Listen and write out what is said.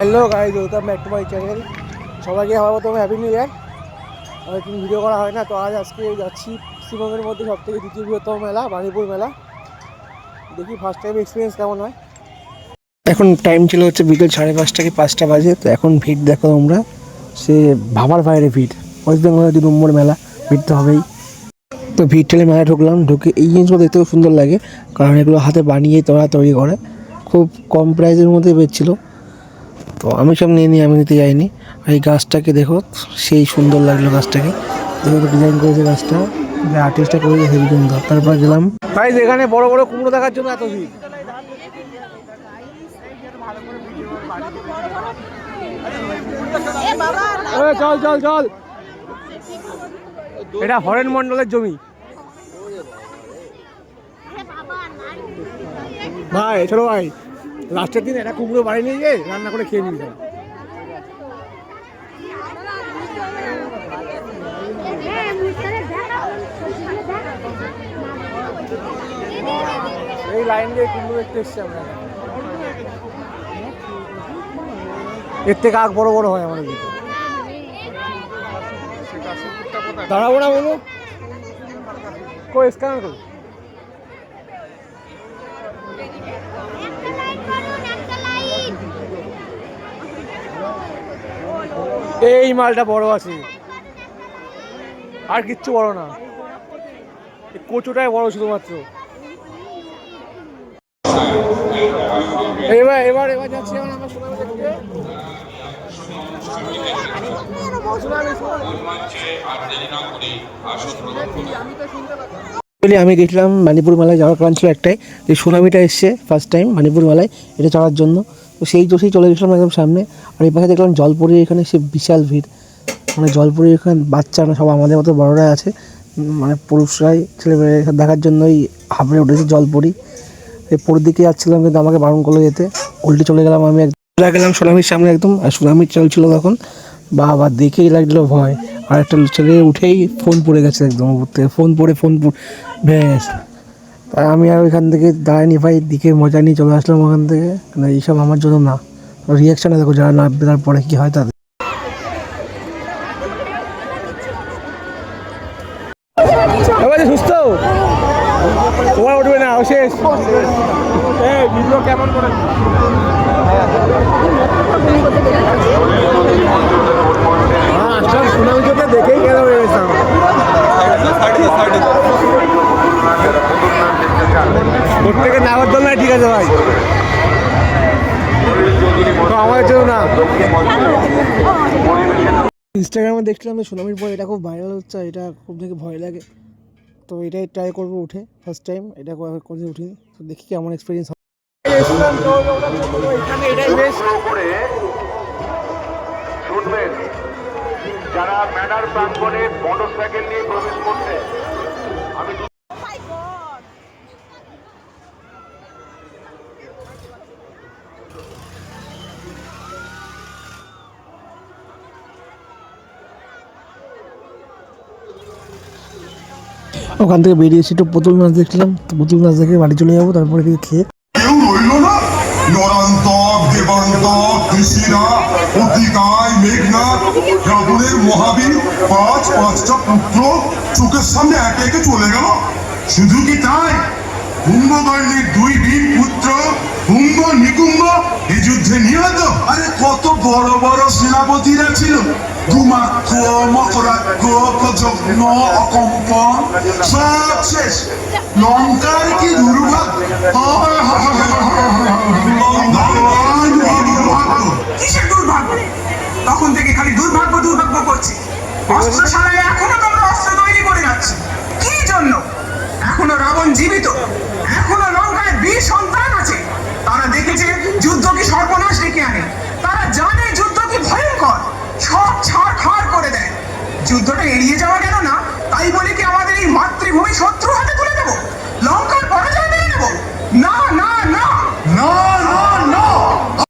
Hello guys welcome back to my channel. সবাইকে হওয়া প্রথমে হ্যাপি নিউ ইয়ার অনেকদিন ভিডিও করা হয় না, তো আজ আজকে যাচ্ছি পশ্চিমবঙ্গের মধ্যে সব থেকে দ্বিতীয় বৃহত্তম মেলা, বাণীপুর মেলা। দেখি ফার্স্ট টাইম এক্সপিরিয়েন্স কেমন হয়। এখন টাইম ছিল হচ্ছে বিকেল সাড়ে পাঁচটা কি পাঁচটা বাজে, তো এখন ভিড় দেখো তোমরা। সে ভাবার বাইরে ভিড় ওয়েস্ট বেঙ্গলের দু নম্বর মেলা, ভিড় তো হবেই। তো ভিড় ঠেলে মেলায় ঢুকলাম, ঢুকে এই জিনিসগুলো দেখতেও সুন্দর লাগে, কারণ এগুলো হাতে বানিয়ে তোরা তৈরি করে। খুব কম প্রাইসের মধ্যে বেচছিলো। তো আমি সব নিয়ে নিই আমি নিতে যাইনি। আর এই গাছটাকে দেখো, সেই সুন্দর লাগল গাছটাকে। দেখো ডিজাইন করেছে গাছটা। যে আর্টিস্টটা করেছে হেভি সুন্দর তারপর গেলাম। ভাই এখানে বড় বড় কুমড়ো দেখার জন্য এত চল চল চল। এটা হরেন মন্ডলের জমি। ভাই চলো ভাই লাস্টের দিন একটা কুমড়ো বাড়ি নিয়ে গিয়ে রান্না করে খেয়ে নিবি এই লাইন দিয়ে কুমড়ো দেখতে এসছি আমরা। এর থেকে আগ বড় বড় হয় আমাদের দিকে। দাঁড়াবো না বলো কো স্ক্যানার করো। এই মালটা বড় আছে। আর কিচ্ছু বড় না। কচুটাই বড় শুধুমাত্র। এবার এবার এবার যাচ্ছি আমি গেছিলাম মানিপুর মেলায় যাওয়ার কারণ ছিল একটাই যে সুনামিটা এসছে ফার্স্ট টাইম মানিপুর মেলায়, এটা চড়ার জন্য। তো সেই জোশেই চলে গেছিলাম একদম সামনে। আর এই পাশে দেখলাম জলপুরির এখানে সে বিশাল ভিড়। মানে জলপুরির এখানে বাচ্চারা সব আমাদের মতো বড়রাই আছে। মানে পুরুষরাই ছেলেমেয়ে দেখার জন্যই হাবড়ে উঠেছে জলপুরি। এই পরের দিকে যাচ্ছিলাম কিন্তু আমাকে বারণ করল যেতে। উল্টে চলে গেলাম আমি চলে গেলাম সুনামির সামনে একদম। আর সুনামির চলছিল তখন। বাবা, দেখেই লাগল ভয়। আর একটা ছেলে উঠেই ফোন পড়ে গেছে একদম উপর থেকে। ফোন পড়ে ফোন ভেঙে গেছে তাই আমি আর ওইখান থেকে দাঁড়াইনি ভাই, দিকে মজা নিয়ে চলে আসলাম ওখান থেকে। না, এইসব আমার জন্য না। রিয়াকশানে দেখো, যারা নামবে তারপরে কি হয় তাদের। সুস্থ? কেমন করে? হ্যাঁ চোখে দেখেই কেন হয়ে গেছিলাম প্রত্যেকে নেওয়ার জন্য ঠিক আছে ভাই তো আমাদের জন্য না। ইনস্টাগ্রামে দেখছিলাম যে সুনামির পর এটা খুব ভাইরাল হচ্ছে এটা খুব দেখে ভয় লাগে। তো এটাই ট্রাই করব উঠে ফার্স্ট টাইম এটা করে উঠিনি। তো দেখি কেমন এক্সপিরিয়েন্স হয়। এখানে এটাই বেশ করে শুনবেন যারা ম্যানার প্রাঙ্গণে মোটরসাইকেল নিয়ে প্রবেশ করছে আমি ওখান থেকে বেরিয়েছি একটু পুতুল নাচ দেখছিলাম। তো পুতুল নাচ দেখে বাড়ি চলে যাব, তারপরে খেয়ে। মহাবীর, পাঁচ, পাঁচটা পুত্র চোখের সামনে একে একে চলে গেল। শুধু কি তাই? কুম্ভকর্ণের দুই বীর পুত্র কুম্ভ নিকুম্ভ, এই যুদ্ধে নিহত। আরে কত বড় বড় সেনাপতিরা ছিল। লঙ্কার কি তখন থেকে খালি দুর্ভাগ্য দুর্ভাগ্য করছে। অস্ত্র ছাড়াই এখনও তোমরা অস্ত্র তৈরি করে যাচ্ছ। কি জন্য? এখনও রাবণ জীবিত। এখনও লঙ্কায় বীর সন্তান আছে।